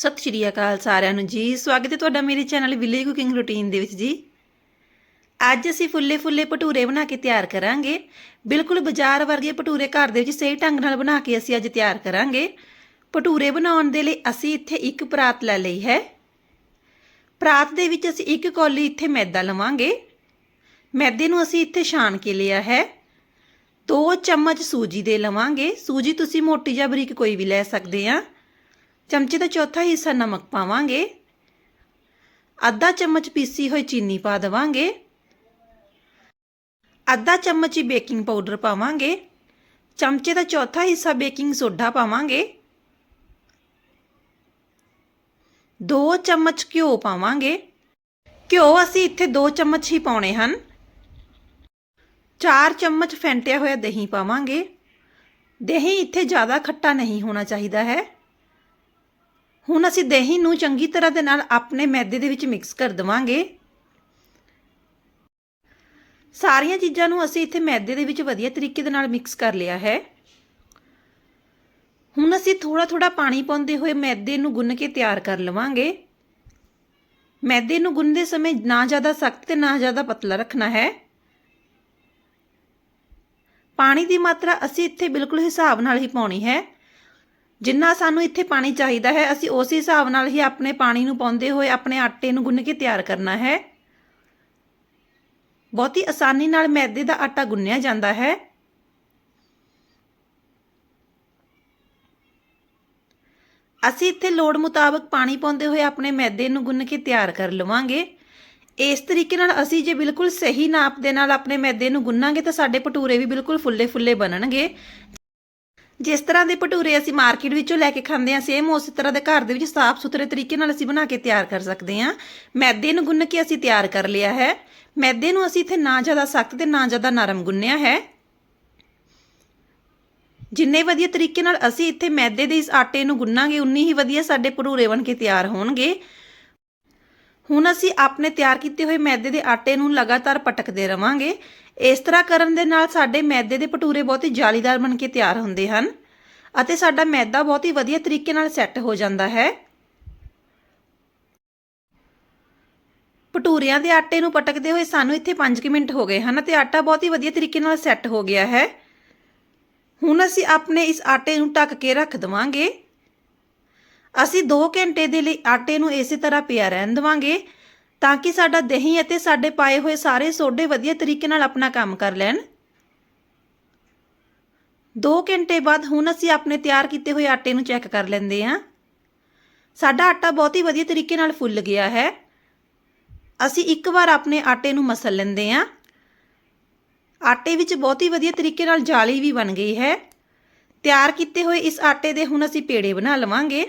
ਸਤਿ ਸ਼੍ਰੀ ਅਕਾਲ ਸਾਰਿਆਂ ਨੂੰ ਜੀ। ਸਵਾਗਤ ਹੈ ਤੁਹਾਡਾ ਮੇਰੇ ਚੈਨਲ ਵਿਲੇ ਕੁਕਿੰਗ ਰੂਟੀਨ ਦੇ ਵਿੱਚ ਜੀ। ਅੱਜ ਅਸੀਂ ਫੁੱਲੇ ਫੁੱਲੇ ਭਟੂਰੇ ਬਣਾ ਕੇ ਤਿਆਰ ਕਰਾਂਗੇ। ਬਿਲਕੁਲ ਬਾਜ਼ਾਰ ਵਰਗੇ ਭਟੂਰੇ ਘਰ ਦੇ ਵਿੱਚ ਸਹੀ ਢੰਗ ਨਾਲ ਬਣਾ ਕੇ ਅਸੀਂ ਅੱਜ ਤਿਆਰ ਕਰਾਂਗੇ। ਭਟੂਰੇ ਬਣਾਉਣ ਦੇ ਲਈ ਅਸੀਂ ਇੱਥੇ ਇੱਕ ਪਰਾਤ ਲੈ ਲਈ ਹੈ। ਪਰਾਤ ਦੇ ਵਿੱਚ ਅਸੀਂ ਇੱਕ ਕੌਲੀ ਇੱਥੇ ਮੈਦਾ ਲਵਾਂਗੇ। ਮੈਦੇ ਨੂੰ ਅਸੀਂ ਇੱਥੇ ਛਾਣ ਕੇ ਲਿਆ ਹੈ। 2 ਚਮਚ ਸੂਜੀ ਦੇ ਲਵਾਂਗੇ। ਸੂਜੀ ਤੁਸੀਂ ਮੋਟੀ ਜਾਂ ਬਰੀਕ ਕੋਈ ਵੀ ਲੈ ਸਕਦੇ ਆ। ਚਮਚੇ ਦਾ ਚੌਥਾ ਹਿੱਸਾ ਨਮਕ ਪਾਵਾਂਗੇ। ਅੱਧਾ ਚਮਚ ਪੀਸੀ ਹੋਈ ਚੀਨੀ ਪਾ ਦੇਵਾਂਗੇ। ਅੱਧਾ ਚਮਚ ਹੀ ਬੇਕਿੰਗ ਪਾਊਡਰ ਪਾਵਾਂਗੇ। ਚਮਚੇ ਦਾ ਚੌਥਾ ਹਿੱਸਾ ਬੇਕਿੰਗ ਸੋਡਾ ਪਾਵਾਂਗੇ। 2 ਚਮਚ ਘਿਓ ਪਾਵਾਂਗੇ। ਘਿਓ ਅਸੀਂ ਇੱਥੇ 2 ਚਮਚ ਹੀ ਪਾਉਣੇ ਹਨ। 4 ਚਮਚ ਫੈਂਟਿਆ ਹੋਇਆ ਦਹੀਂ ਪਾਵਾਂਗੇ। ਦਹੀਂ ਇੱਥੇ ਜ਼ਿਆਦਾ ਖੱਟਾ ਨਹੀਂ ਹੋਣਾ ਚਾਹੀਦਾ ਹੈ। ਹੁਣ ਅਸੀਂ ਦਹੀਂ ਨੂੰ ਚੰਗੀ ਤਰ੍ਹਾਂ ਦੇ ਨਾਲ ਆਪਣੇ ਮੈਦੇ ਦੇ ਵਿੱਚ ਮਿਕਸ ਕਰ ਦਵਾਂਗੇ। ਸਾਰੀਆਂ ਚੀਜ਼ਾਂ ਨੂੰ ਅਸੀਂ ਇੱਥੇ ਮੈਦੇ ਦੇ ਵਿੱਚ ਵਧੀਆ ਤਰੀਕੇ ਦੇ ਨਾਲ ਮਿਕਸ ਕਰ ਲਿਆ ਹੈ। ਹੁਣ ਅਸੀਂ ਥੋੜਾ ਥੋੜਾ ਪਾਣੀ ਪਾਉਂਦੇ ਹੋਏ ਮੈਦੇ ਨੂੰ ਗੁੰਨ ਕੇ ਤਿਆਰ ਕਰ ਲਵਾਂਗੇ। ਮੈਦੇ ਨੂੰ ਗੁੰਨਦੇ ਸਮੇਂ ਨਾ ਜ਼ਿਆਦਾ ਸਖਤ ਤੇ ਨਾ ਜ਼ਿਆਦਾ ਪਤਲਾ ਰੱਖਣਾ ਹੈ। ਪਾਣੀ ਦੀ ਮਾਤਰਾ ਅਸੀਂ ਇੱਥੇ ਬਿਲਕੁਲ ਹਿਸਾਬ ਨਾਲ ਹੀ ਪਾਉਣੀ ਹੈ। ਜਿੰਨਾ ਸਾਨੂੰ ਇੱਥੇ ਪਾਣੀ ਚਾਹੀਦਾ ਹੈ, ਅਸੀਂ ਉਸ ਹਿਸਾਬ ਨਾਲ ਹੀ ਆਪਣੇ ਪਾਣੀ ਨੂੰ ਪਾਉਂਦੇ ਹੋਏ ਆਪਣੇ ਆਟੇ ਨੂੰ ਗੁੰਨ ਕੇ ਤਿਆਰ ਕਰਨਾ ਹੈ। ਬਹੁਤੀ ਆਸਾਨੀ ਨਾਲ ਮੈਦੇ ਦਾ ਆਟਾ ਗੁੰਨਿਆ ਜਾਂਦਾ ਹੈ। ਅਸੀਂ ਇੱਥੇ ਲੋੜ ਮੁਤਾਬਕ ਪਾਣੀ ਪਾਉਂਦੇ ਹੋਏ ਆਪਣੇ ਮੈਦੇ ਨੂੰ ਗੁੰਨ ਕੇ ਤਿਆਰ ਕਰ ਲਵਾਂਗੇ। ਇਸ ਤਰੀਕੇ ਨਾਲ ਅਸੀਂ ਜੇ ਬਿਲਕੁਲ ਸਹੀ ਨਾਪ ਦੇ ਨਾਲ ਆਪਣੇ ਮੈਦੇ ਨੂੰ ਗੁੰਨਾਂਗੇ ਤਾਂ ਸਾਡੇ ਭਟੂਰੇ ਵੀ ਬਿਲਕੁਲ ਫੁੱਲੇ ਫੁੱਲੇ ਬਣਨਗੇ। ਜਿਸ ਤਰ੍ਹਾਂ ਦੇ ਭਟੂਰੇ ਅਸੀਂ ਮਾਰਕੀਟ ਵਿੱਚੋਂ ਲੈ ਕੇ ਖਾਂਦੇ ਹਾਂ ਸੇਮ ਉਸੇ ਤਰ੍ਹਾਂ ਦੇ ਘਰ ਦੇ ਵਿੱਚ ਸਾਫ਼ ਸੁਥਰੇ ਤਰੀਕੇ ਨਾਲ ਅਸੀਂ ਬਣਾ ਕੇ ਤਿਆਰ ਕਰ ਸਕਦੇ ਹਾਂ। ਮੈਦੇ ਨੂੰ ਗੁੰਨ ਕੇ ਅਸੀਂ ਤਿਆਰ ਕਰ ਲਿਆ ਹੈ। ਮੈਦੇ ਨੂੰ ਅਸੀਂ ਇੱਥੇ ਨਾ ਜ਼ਿਆਦਾ ਸਖਤ ਤੇ ਨਾ ਜ਼ਿਆਦਾ ਨਰਮ ਗੁੰਨਿਆ ਹੈ। ਜਿੰਨੇ ਵਧੀਆ ਤਰੀਕੇ ਨਾਲ ਅਸੀਂ ਇੱਥੇ ਮੈਦੇ ਦੇ ਇਸ ਆਟੇ ਨੂੰ ਗੁੰਨਾਂਗੇ, ਉਨੀ ਹੀ ਵਧੀਆ ਸਾਡੇ ਭਟੂਰੇ ਬਣ ਕੇ ਤਿਆਰ ਹੋਣਗੇ। ਹੁਣ ਅਸੀਂ ਆਪਣੇ ਤਿਆਰ ਕੀਤੇ ਹੋਏ ਮੈਦੇ ਦੇ ਆਟੇ ਨੂੰ ਲਗਾਤਾਰ ਪਟਕਦੇ ਰਵਾਂਗੇ। ਇਸ ਤਰ੍ਹਾਂ ਕਰਨ ਦੇ ਨਾਲ ਸਾਡੇ ਮੈਦੇ ਦੇ ਭਟੂਰੇ ਬਹੁਤ ਹੀ ਜਾਲੀਦਾਰ ਬਣ ਕੇ ਤਿਆਰ ਹੁੰਦੇ ਹਨ ਅਤੇ ਸਾਡਾ ਮੈਦਾ ਬਹੁਤ ਹੀ ਵਧੀਆ ਤਰੀਕੇ ਨਾਲ ਸੈੱਟ ਹੋ ਜਾਂਦਾ ਹੈ। ਭਟੂਰਿਆਂ ਦੇ ਆਟੇ ਨੂੰ ਪਟਕਦੇ ਹੋਏ ਸਾਨੂੰ ਇੱਥੇ 5 ਮਿੰਟ ਹੋ ਗਏ ਹਨ ਤੇ ਆਟਾ ਬਹੁਤ ਹੀ ਵਧੀਆ ਤਰੀਕੇ ਨਾਲ ਸੈੱਟ ਹੋ ਗਿਆ ਹੈ। ਹੁਣ ਅਸੀਂ ਆਪਣੇ ਇਸ ਆਟੇ ਨੂੰ ਢੱਕ ਕੇ ਰੱਖ ਦਵਾਂਗੇ। ਅਸੀਂ 2 ਘੰਟੇ ਦੇ ਲਈ ਆਟੇ ਨੂੰ ਇਸੇ ਤਰ੍ਹਾਂ ਪਿਆ ਰਹਿਣ ਦਵਾਂਗੇ ਤਾਂ ਕਿ ਸਾਡਾ ਦਹੀਂ ਅਤੇ ਸਾਡੇ ਪਾਏ ਹੋਏ ਸਾਰੇ ਸੋਡੇ ਵਧੀਆ ਤਰੀਕੇ ਨਾਲ ਆਪਣਾ ਕੰਮ ਕਰ ਲੈਣ। 2 ਘੰਟੇ ਬਾਅਦ ਹੁਣ ਅਸੀਂ ਆਪਣੇ ਤਿਆਰ ਕੀਤੇ ਹੋਏ ਆਟੇ ਨੂੰ ਚੈੱਕ ਕਰ ਲੈਂਦੇ ਹਾਂ। ਸਾਡਾ ਆਟਾ ਬਹੁਤ ਹੀ ਵਧੀਆ ਤਰੀਕੇ ਨਾਲ ਫੁੱਲ ਗਿਆ ਹੈ। ਅਸੀਂ ਇੱਕ ਵਾਰ ਆਪਣੇ ਆਟੇ ਨੂੰ ਮਸਲ ਲੈਂਦੇ ਹਾਂ। ਆਟੇ ਵਿੱਚ ਬਹੁਤ ਹੀ ਵਧੀਆ ਤਰੀਕੇ ਨਾਲ ਜਾਲੀ ਵੀ ਬਣ ਗਈ ਹੈ। ਤਿਆਰ ਕੀਤੇ ਹੋਏ ਇਸ ਆਟੇ ਦੇ ਹੁਣ ਅਸੀਂ ਪੇੜੇ ਬਣਾ ਲਵਾਂਗੇ।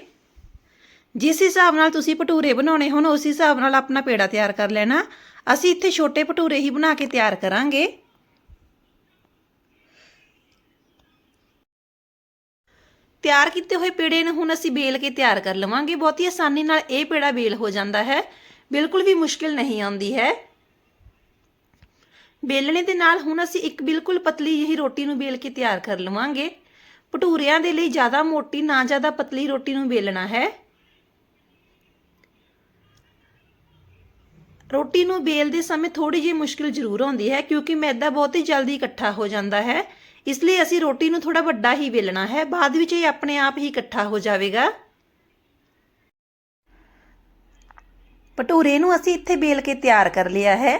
ਜਿਸ ਹਿਸਾਬ ਨਾਲ ਤੁਸੀਂ ਭਟੂਰੇ ਬਣਾਉਣੇ ਹੋਣ, ਉਸ ਹਿਸਾਬ ਨਾਲ ਆਪਣਾ ਪੇੜਾ ਤਿਆਰ ਕਰ ਲੈਣਾ। ਅਸੀਂ ਇੱਥੇ ਛੋਟੇ ਭਟੂਰੇ ਹੀ ਬਣਾ ਕੇ ਤਿਆਰ ਕਰਾਂਗੇ। ਤਿਆਰ ਕੀਤੇ ਹੋਏ ਪੇੜੇ ਨੂੰ ਹੁਣ ਅਸੀਂ ਬੇਲ ਕੇ ਤਿਆਰ ਕਰ ਲਵਾਂਗੇ। ਬਹੁਤੀ ਆਸਾਨੀ ਨਾਲ ਇਹ ਪੇੜਾ ਬੇਲ ਹੋ ਜਾਂਦਾ ਹੈ। ਬਿਲਕੁਲ ਵੀ ਮੁਸ਼ਕਿਲ ਨਹੀਂ ਆਉਂਦੀ ਹੈ। ਬੇਲਣੇ ਦੇ ਨਾਲ ਹੁਣ ਅਸੀਂ ਇੱਕ ਬਿਲਕੁਲ ਪਤਲੀ ਜਿਹੀ ਰੋਟੀ ਨੂੰ ਬੇਲ ਕੇ ਤਿਆਰ ਕਰ ਲਵਾਂਗੇ। ਭਟੂਰਿਆਂ ਦੇ ਲਈ ਜ਼ਿਆਦਾ ਮੋਟੀ, ਨਾ ਜ਼ਿਆਦਾ ਪਤਲੀ ਰੋਟੀ ਨੂੰ ਬੇਲਣਾ ਹੈ। ਰੋਟੀ ਨੂੰ ਬੇਲਦੇ ਸਮੇਂ ਥੋੜੀ ਜਿਹੀ ਮੁਸ਼ਕਿਲ ਜ਼ਰੂਰ ਆਉਂਦੀ ਹੈ, ਕਿਉਂਕਿ ਮੈਦਾ ਬਹੁਤ ਹੀ ਜਲਦੀ ਇਕੱਠਾ ਹੋ ਜਾਂਦਾ ਹੈ। ਇਸ ਲਈ ਅਸੀਂ ਰੋਟੀ ਨੂੰ ਥੋੜਾ ਵੱਡਾ ਹੀ ਵੇਲਣਾ ਹੈ। ਬਾਅਦ ਵਿੱਚ ਇਹ ਆਪਣੇ ਆਪ ਹੀ ਇਕੱਠਾ ਹੋ ਜਾਵੇਗਾ। ਭਟੂਰੇ ਨੂੰ ਅਸੀਂ ਇੱਥੇ ਬੇਲ ਕੇ ਤਿਆਰ ਕਰ ਲਿਆ ਹੈ।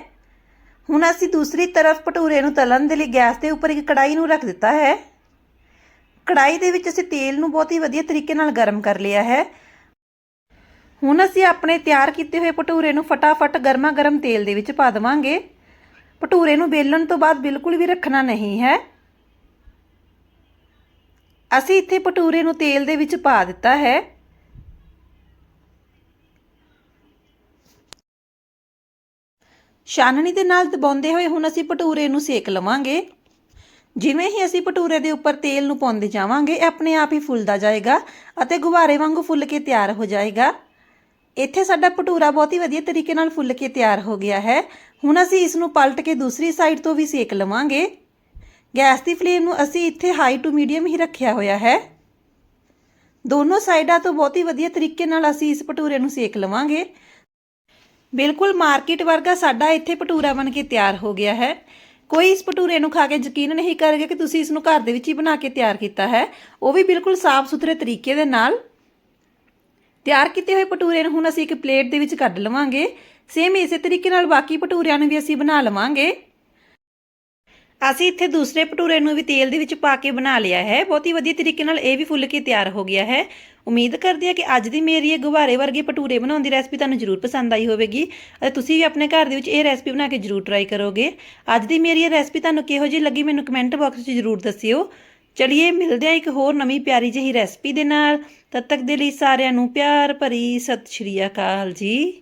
ਹੁਣ ਅਸੀਂ ਦੂਸਰੀ ਤਰਫ ਭਟੂਰੇ ਨੂੰ ਤਲਣ ਦੇ ਲਈ ਗੈਸ ਦੇ ਉੱਪਰ ਇੱਕ ਕੜਾਈ ਨੂੰ ਰੱਖ ਦਿੱਤਾ ਹੈ। ਕੜਾਈ ਦੇ ਵਿੱਚ ਅਸੀਂ ਤੇਲ ਨੂੰ ਬਹੁਤ ਹੀ ਵਧੀਆ ਤਰੀਕੇ ਨਾਲ ਗਰਮ ਕਰ ਲਿਆ ਹੈ। ਹੁਣ ਅਸੀਂ ਆਪਣੇ ਤਿਆਰ ਕੀਤੇ ਹੋਏ ਭਟੂਰੇ ਨੂੰ ਫਟਾਫਟ ਗਰਮਾ ਗਰਮ ਤੇਲ ਦੇ ਵਿੱਚ ਪਾ ਦੇਵਾਂਗੇ। ਭਟੂਰੇ ਨੂੰ ਬੇਲਣ ਤੋਂ ਬਾਅਦ ਬਿਲਕੁਲ ਵੀ ਰੱਖਣਾ ਨਹੀਂ ਹੈ। ਅਸੀਂ ਇੱਥੇ ਭਟੂਰੇ ਨੂੰ ਤੇਲ ਦੇ ਵਿੱਚ ਪਾ ਦਿੱਤਾ ਹੈ। ਛਾਨਣੀ ਦੇ ਨਾਲ ਦਬਾਉਂਦੇ ਹੋਏ ਹੁਣ ਅਸੀਂ ਭਟੂਰੇ ਨੂੰ ਸੇਕ ਲਵਾਂਗੇ। ਜਿਵੇਂ ਹੀ ਅਸੀਂ ਭਟੂਰੇ ਦੇ ਉੱਪਰ ਤੇਲ ਨੂੰ ਪਾਉਂਦੇ ਜਾਵਾਂਗੇ, ਇਹ ਆਪਣੇ ਆਪ ਹੀ ਫੁੱਲਦਾ ਜਾਏਗਾ ਅਤੇ ਗੁਬਾਰੇ ਵਾਂਗੂ ਫੁੱਲ ਕੇ ਤਿਆਰ ਹੋ ਜਾਏਗਾ। ਇੱਥੇ ਸਾਡਾ ਭਟੂਰਾ ਬਹੁਤ ਹੀ ਵਧੀਆ ਤਰੀਕੇ ਨਾਲ ਫੁੱਲ ਕੇ ਤਿਆਰ ਹੋ ਗਿਆ ਹੈ। ਹੁਣ ਅਸੀਂ ਇਸ ਨੂੰ ਪਲਟ ਕੇ ਦੂਸਰੀ ਸਾਈਡ ਤੋਂ ਵੀ ਸੇਕ ਲਵਾਂਗੇ। ਗੈਸ ਦੀ ਫਲੇਮ ਨੂੰ ਅਸੀਂ ਇੱਥੇ ਹਾਈ ਟੂ ਮੀਡੀਅਮ ਹੀ ਰੱਖਿਆ ਹੋਇਆ ਹੈ। ਦੋਨੋਂ ਸਾਈਡਾਂ ਤੋਂ ਬਹੁਤ ਹੀ ਵਧੀਆ ਤਰੀਕੇ ਨਾਲ ਅਸੀਂ ਇਸ ਭਟੂਰੇ ਨੂੰ ਸੇਕ ਲਵਾਂਗੇ। ਬਿਲਕੁਲ ਮਾਰਕੀਟ ਵਰਗਾ ਸਾਡਾ ਇੱਥੇ ਭਟੂਰਾ ਬਣ ਕੇ ਤਿਆਰ ਹੋ ਗਿਆ ਹੈ। ਕੋਈ ਇਸ ਭਟੂਰੇ ਨੂੰ ਖਾ ਕੇ ਯਕੀਨ ਨਹੀਂ ਕਰੇਗਾ ਕਿ ਤੁਸੀਂ ਇਸ ਨੂੰ ਘਰ ਦੇ ਵਿੱਚ ਹੀ ਬਣਾ ਕੇ ਤਿਆਰ ਕੀਤਾ ਹੈ। ਉਹ ਵੀ ਬਿਲਕੁਲ ਸਾਫ਼ ਸੁਥਰੇ ਤਰੀਕੇ ਦੇ ਨਾਲ। ਤਿਆਰ ਕੀਤੇ ਹੋਏ ਭਟੂਰੇ ਨੂੰ ਹੁਣ ਅਸੀਂ ਇੱਕ ਪਲੇਟ ਦੇ ਵਿੱਚ ਕੱਢ ਲਵਾਂਗੇ। ਸੇਮ ਇਸੇ ਤਰੀਕੇ ਨਾਲ ਬਾਕੀ ਭਟੂਰਿਆਂ ਨੂੰ ਵੀ ਅਸੀਂ ਬਣਾ ਲਵਾਂਗੇ। ਅਸੀਂ ਇੱਥੇ ਦੂਸਰੇ ਭਟੂਰੇ ਨੂੰ ਵੀ ਤੇਲ ਦੇ ਵਿੱਚ ਪਾ ਕੇ ਬਣਾ ਲਿਆ ਹੈ। ਬਹੁਤ ਹੀ ਵਧੀਆ ਤਰੀਕੇ ਨਾਲ ਇਹ ਵੀ ਫੁੱਲ ਕੇ ਤਿਆਰ ਹੋ ਗਿਆ ਹੈ। ਉਮੀਦ ਕਰਦੀ ਹਾਂ ਕਿ ਅੱਜ ਦੀ ਮੇਰੀ ਇਹ ਗੁਬਾਰੇ ਵਰਗੇ ਭਟੂਰੇ ਬਣਾਉਣ ਦੀ ਰੈਸਪੀ ਤੁਹਾਨੂੰ ਜ਼ਰੂਰ ਪਸੰਦ ਆਈ ਹੋਵੇਗੀ ਅਤੇ ਤੁਸੀਂ ਵੀ ਆਪਣੇ ਘਰ ਦੇ ਵਿੱਚ ਇਹ ਰੈਸਪੀ ਬਣਾ ਕੇ ਜ਼ਰੂਰ ਟਰਾਈ ਕਰੋਗੇ। ਅੱਜ ਦੀ ਮੇਰੀ ਇਹ ਰੈਸਪੀ ਤੁਹਾਨੂੰ ਕਿਹੋ ਜਿਹੀ ਲੱਗੀ ਮੈਨੂੰ ਕਮੈਂਟ ਬਾਕਸ 'ਚ ਜ਼ਰੂਰ ਦੱਸਿਓ। ਚਲਿਏ, ਮਿਲਦੇ ਹਾਂ ਇੱਕ ਹੋਰ ਨਵੀਂ ਪਿਆਰੀ ਜਿਹੀ ਰੈਸਪੀ ਦੇ ਨਾਲ। ਤਦ ਤੱਕ ਦੇ ਲਈ ਸਾਰਿਆਂ ਨੂੰ ਪਿਆਰ ਭਰੀ ਸਤਿ ਸ਼੍ਰੀ ਅਕਾਲ ਜੀ।